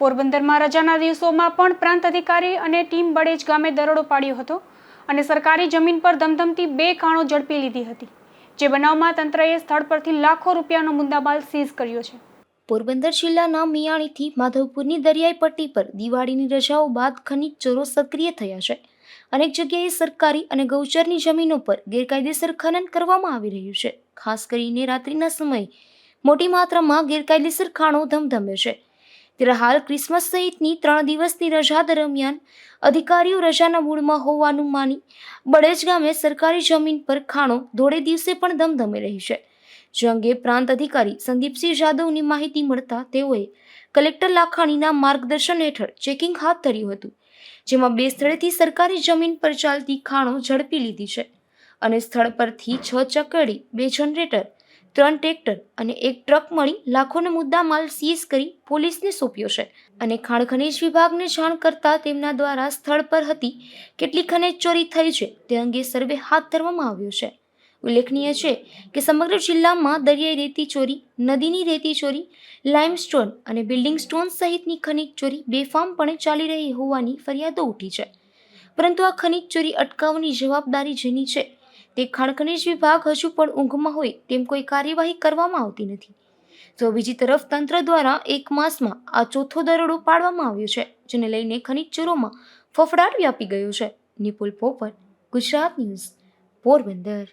પોરબંદરમાં રજાના દિવસોમાં પણ પ્રાંત અધિકારી અને ટીમ બળેજ ગામે દરોડો પાડ્યો હતો અને સરકારી જમીન પર ધમધમતી બે કાણો ઝડપી લીધી હતી, જે બનાવમાં તંત્રએ સ્થળ પરથી લાખો રૂપિયાનો મુદ્દામાલ સીઝ કર્યો છે. પોરબંદર જિલ્લાના મિયાણીથી માધવપુરની દરિયાઈ પટ્ટી પર દિવાળીની રજાઓ બાદ ખનિજ ચોરો સક્રિય થયા છે. અનેક જગ્યાએ સરકારી અને ગૌચરની જમીનો પર ગેરકાયદેસર ખનન કરવામાં આવી રહ્યું છે. ખાસ કરીને રાત્રિના સમયે મોટી માત્રામાં ગેરકાયદેસર ખાણો ધમધમે છે. ત્યારે હાલ ક્રિસમસ સહિતની ત્રણ દિવસની રજા દરમિયાન અધિકારીઓ રજાના મૂળમાં હોવાનું માની બળેજ ગામે સરકારી જમીન પર ખાણો ધોળે દિવસે પણ ધમધમી રહી છે. જે અંગે પ્રાંત અધિકારી સંદીપસિંહ જાદવની માહિતી મળતા તેઓએ કલેક્ટર લાખાણીના માર્ગદર્શન હેઠળ ચેકિંગ હાથ ધર્યું હતું, જેમાં બે સ્થળેથી સરકારી જમીન પર ચાલતી ખાણો ઝડપી લીધી છે અને સ્થળ પરથી છ ચકડી, બે જનરેટર ત્રણ ટ્રેક્ટર અને એક ટ્રક મળી લાખોનો મુદ્દા માલ સીઝ કરી પોલીસને સોંપ્યો છે. અને ખાણ ખનીજ વિભાગને જાણ કરતા તેમના દ્વારા સ્થળ પર હતી કેટલી ખનીજ ચોરી થઈ છે તે અંગે સર્વે હાથ ધરવામાં આવ્યો છે. ઉલ્લેખનીય છે કે સમગ્ર જિલ્લામાં દરિયાઈ રેતી ચોરી, નદીની રેતી ચોરી, લાઇમસ્ટોન અને બિલ્ડિંગ સ્ટોન સહિતની ખનીજ ચોરી બેફામપણે ચાલી રહી હોવાની ફરિયાદો ઉઠી છે. પરંતુ આ ખનીજ ચોરી અટકાવવાની જવાબદારી જેની છે તે ખાણખનીજ વિભાગ હજુ પણ ઊંઘમાં હોય તેમ કોઈ કાર્યવાહી કરવામાં આવતી નથી. તો બીજી તરફ તંત્ર દ્વારા એક માસમાં આ ચોથો દરોડો પાડવામાં આવ્યો છે, જેને લઈને ખનિજ ચોરોમાં ફફડાટ વ્યાપી ગયો છે. નિપુલ પોપટ, ગુજરાત ન્યૂઝ, પોરબંદર.